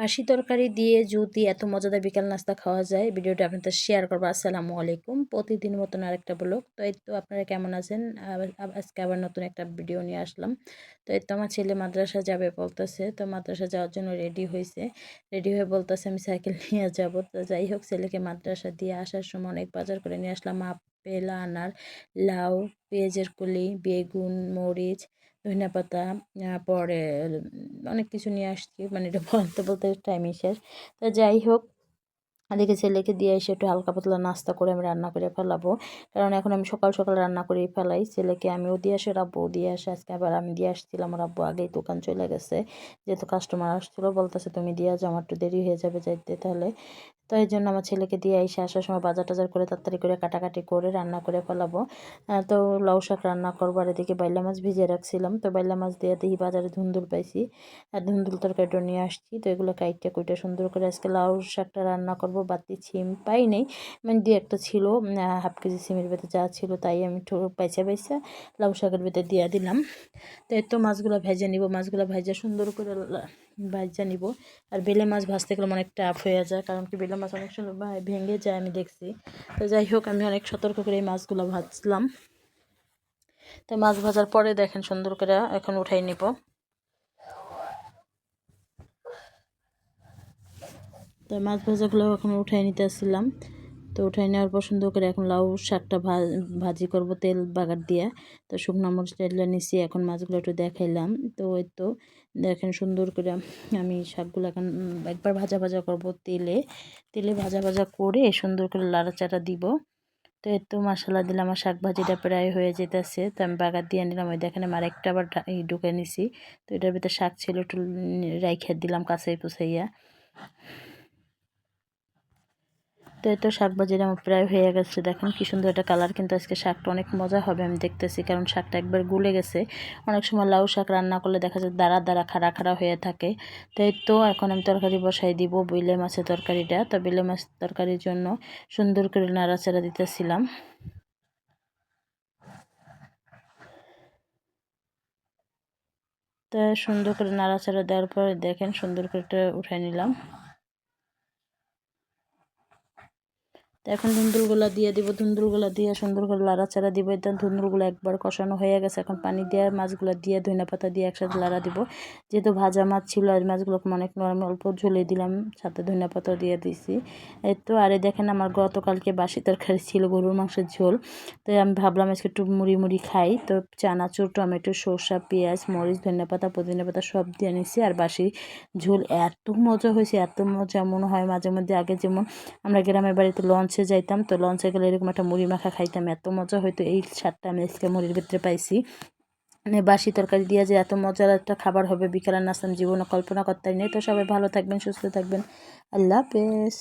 বাসি তরকারি দিয়ে যদি এত মজাদার বিকাল নাস্তা খাওয়া যায়, ভিডিওটা আপনাদের শেয়ার করব। আসসালামু আলাইকুম। প্রতিদিন মতন আরেকটা ব্লগ তো এই তো আপনারা কেমন আছেন? আজকে আবার নতুন একটা ভিডিও নিয়ে আসলাম। তো এই তো আমার ছেলে মাদ্রাসা যাবে বলতেছে। তো মাদ্রাসা যাওয়ার জন্য রেডি হয়েছে রেডি হয়ে বলতেছে, আমি সাইকেল নিয়ে যাব। তো যাই হোক, ছেলেকে মাদ্রাসা দিয়ে আসার সময় অনেক বাজার করে নিয়ে আসলাম। আপেল, আনার, লাউ, পেঁয়াজের কলি, বেগুন, মরিচ ধনিয়া পাতা পরে অনেক কিছু নিয়ে আসছি। মানে এটা বলতে বলতে টাইমই শেষ। তো যাই হোক, এদিকে ছেলেকে দিয়ে এসে একটু হালকা পাতলা নাস্তা করে আমি রান্না করে ফেলাবো। কারণ এখন আমি সকাল সকাল রান্না করেই ফেলাই। ছেলেকে আমিও দিয়ে আসে রাব্বু দিয়ে আসে। আজকে আবার আমি দিয়ে আসছিলাম আমার আব্বু আগেই দোকান চলে গেছে। যেহেতু কাস্টমার আসছিল, বলতেছে তুমি দিয়ে যাও, আমার একটু দেরি হয়ে যাবে যাইতে তাহলে। তো এই জন্য আমার ছেলেকে দিয়ে এসে আসার সময় বাজার টাজার করে তাড়াতাড়ি করে কাটাকাটি করে রান্না করে ফেলাবো। তো লাউ শাক রান্না করব আর এদিকে বাইলা মাছ ভিজিয়ে রাখছিলাম। তো বাইলা মাছ দিয়ে দেখি বাজারে ধুন্দুল পাইছি। আর ধুন্দুল তরকারিটা নিয়ে আসছি। তো এগুলো কাইটটা কুইটা সুন্দর করে আজকে লাউ শাকটা রান্না করব। বাতি ছিম পাই নেই। মানে দু একটা ছিল হাফ কেজি সিমের ভেতরে যা ছিল তাই আমি পাইসা পাইসা লাউ শাকের ভেতরে দিয়ে দিলাম। তো এত মাছগুলো ভেজে নিব। মাছগুলো ভেজে সুন্দর করে ভাজা নিব। আর বেলে মাছ ভাজতে গেলে অনেক টাফ হয়ে যায়, কারণ কি বেলে মাছ অনেক সময় ভেঙে যায়, আমি দেখছি। তো যাই হোক, আমি অনেক সতর্ক করে এই মাছগুলো ভাজলাম। তো মাছ ভাজার পরে দেখেন সুন্দর করে এখন উঠাই নিব। তো মাছ ভাজাগুলো এখন উঠাই নিতে আসছিলাম। তো উঠাই নেওয়ার পর সুন্দর করে এখন লাউ শাকটা ভাজি করব তেল বাগার দিয়ে। তো শুকনো মরিচ তেলটা নিছি, এখন মাছগুলো একটু দেখাইলাম। তো ওই তো দেখেন সুন্দর করে আমি শাকগুলো এখন একবার ভাজা ভাজা করব তেলে। তেলে ভাজা ভাজা করে সুন্দর করে লাড়াচাড়া দিব। তো এর তো মশলা দিলাম, আমার শাক ভাজিটা প্রায় হয়ে যেতেছে। তো আমি বাগার দিয়ে নিলাম, ওই দেখেন আমার একটা আবার ঢুকে নিছি। তো এটার ভিতরে শাক ছিল, একটু রাইখে দিলাম কাছে পুষাইয়া তো এই তো শাক ভাজির আমার প্রায় হয়ে গেছে। দেখেন কি সুন্দর একটা কালার, কিন্তু আজকে শাকটা অনেক মজা হবে আমি দেখতেছি, কারণ শাকটা একবার গুলে গেছে। অনেক সময় লাউ শাক রান্না করলে দেখা যায় দাঁড়া দাঁড়া, খাড়া খাড়া হয়ে থাকে। তো এই তো এখন আমি তরকারি বসাই দিব বিলে মাছের তরকারিটা। তো বিলে মাছ তরকারির জন্য সুন্দর করে নাড়াচাড়া দিতেছিলাম। তা সুন্দর করে নাড়াচাড়া দেওয়ার পরে দেখেন সুন্দর করে উঠাই নিলাম। তো এখন ধুন্দুলগুলো দিয়ে দিব, ধুন্দুলগুলো দিয়ে সুন্দর করে লাড়াচাড়া দিব। একদম ধুন্দুলগুলো একবার কষানো হয়ে গেছে, এখন পানি দিয়ে মাছগুলো দিয়ে ধনিয়া পাতা দিয়ে একসাথে লাড়া দিব। যেহেতু ভাজা মাছ ছিল, আর মাছগুলোকে অনেক নরম অল্প ঝুলে দিলাম, সাথে ধনিয়া পাতা দিয়ে দিছি। তো, আরে দেখেন আমার গতকালকে বাসি তরকারি ছিল, গরুর মাংসের ঝোল। তো আমি ভাবলাম আজকে একটু মুড়ি মুড়ি খাই। তো চানাচুর, টমেটো, সর্ষা, পেঁয়াজ, মরিচ ধনিয়া পাতা, পুদিনা পাতা সব দিয়ে নিছি। আর বাসি ঝোল এত মজা হয়েছে, এত মজা মনে হয় মাঝে মধ্যে। আগে যেমন আমরা গ্রামের বাড়িতে লঞ্চ লঞ্চে যাইতাম, তো লঞ্চে গেলে এরকম একটা মুড়ি মাখা খাইতাম। এত মজা হয়তো এই স্বাদটা আমি আজকে মুড়ির ভিতরে পাইছি। মানে বাসি তরকারি দিয়ে যে এত মজার একটা খাবার হবে, বিকেলের নাস্তাম জীবনে কল্পনা করতে নেই। তো সবাই ভালো থাকবেন, সুস্থ থাকবেন। আল্লাহ হাফেজ।